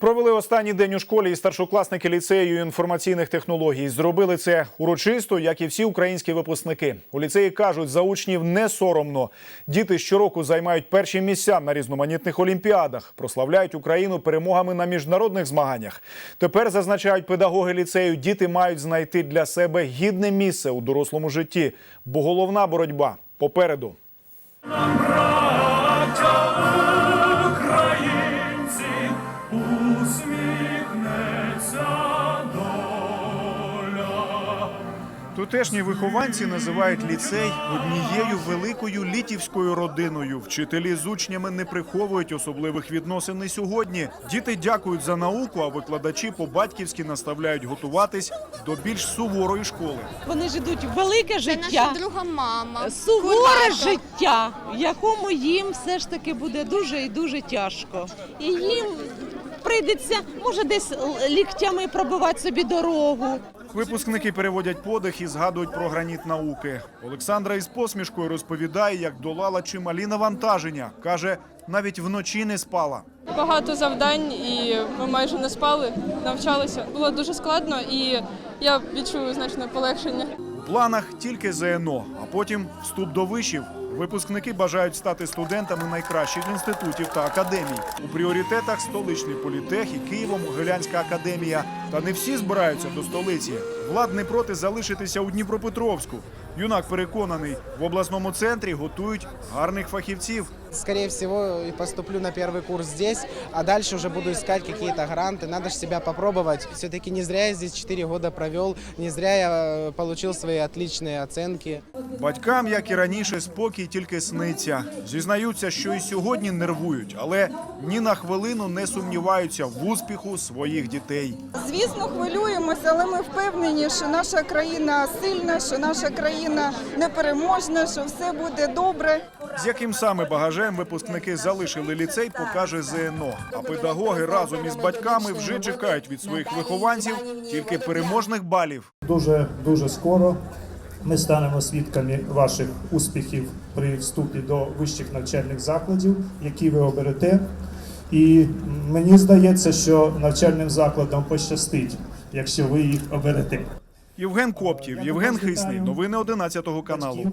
Провели останній день у школі і старшокласники ліцею інформаційних технологій. Зробили це урочисто, як і всі українські випускники. У ліцеї кажуть, за учнів не соромно. Діти щороку займають перші місця на різноманітних олімпіадах, прославляють Україну перемогами на міжнародних змаганнях. Тепер зазначають педагоги ліцею, діти мають знайти для себе гідне місце у дорослому житті, бо головна боротьба попереду. Тутешні вихованці називають ліцей однією великою літівською родиною. Вчителі з учнями не приховують особливих відносин і сьогодні. Діти дякують за науку, а викладачі по-батьківськи наставляють готуватись до більш суворої школи. Вони ждуть велике Це життя, наша друга мама. суворе Курбатов. життя, в якому їм все ж таки буде дуже і дуже тяжко. І їм прийдеться, може, десь ліктями пробивати собі дорогу. Випускники переводять подих і згадують про граніт науки. Олександра із посмішкою розповідає, як долала чималі навантаження. каже, навіть вночі не спала. Багато завдань, і ми майже не спали, навчалися. Було дуже складно, і я відчую значне полегшення. У планах тільки ЗНО, а потім вступ до вишів. Випускники бажають стати студентами найкращих інститутів та академій. У пріоритетах столичний політех і Києво-Могилянська академія. Та не всі збираються до столиці. Влад не проти залишитися у Дніпропетровську. Юнак переконаний, в обласному центрі готують гарних фахівців. Скорее всего, и поступлю на первый курс здесь, а дальше уже буду искать какие-то гранты. Надо же себя попробовать. Все-таки не зря я здесь 4 года провел, не зря я э, получил свои отличные оценки. Батькам, як і раніше, спокій тільки сниться. Зізнаються, що і сьогодні нервують, але ні на хвилину не сумніваються в успіху своїх дітей. Звісно, хвилюємося, але ми впевнені, що наша країна сильна, що наша країна непереможна, що все буде добре. З яким саме багажем випускники залишили ліцей, покаже ЗНО. А педагоги разом із батьками вже чекають від своїх вихованців тільки переможних балів. Дуже дуже скоро ми станемо свідками ваших успіхів при вступі до вищих навчальних закладів, які ви оберете. І мені здається, що навчальним закладам пощастить, якщо ви їх оберете. Євген Коптів, Євген Хисний. Новини 11 каналу.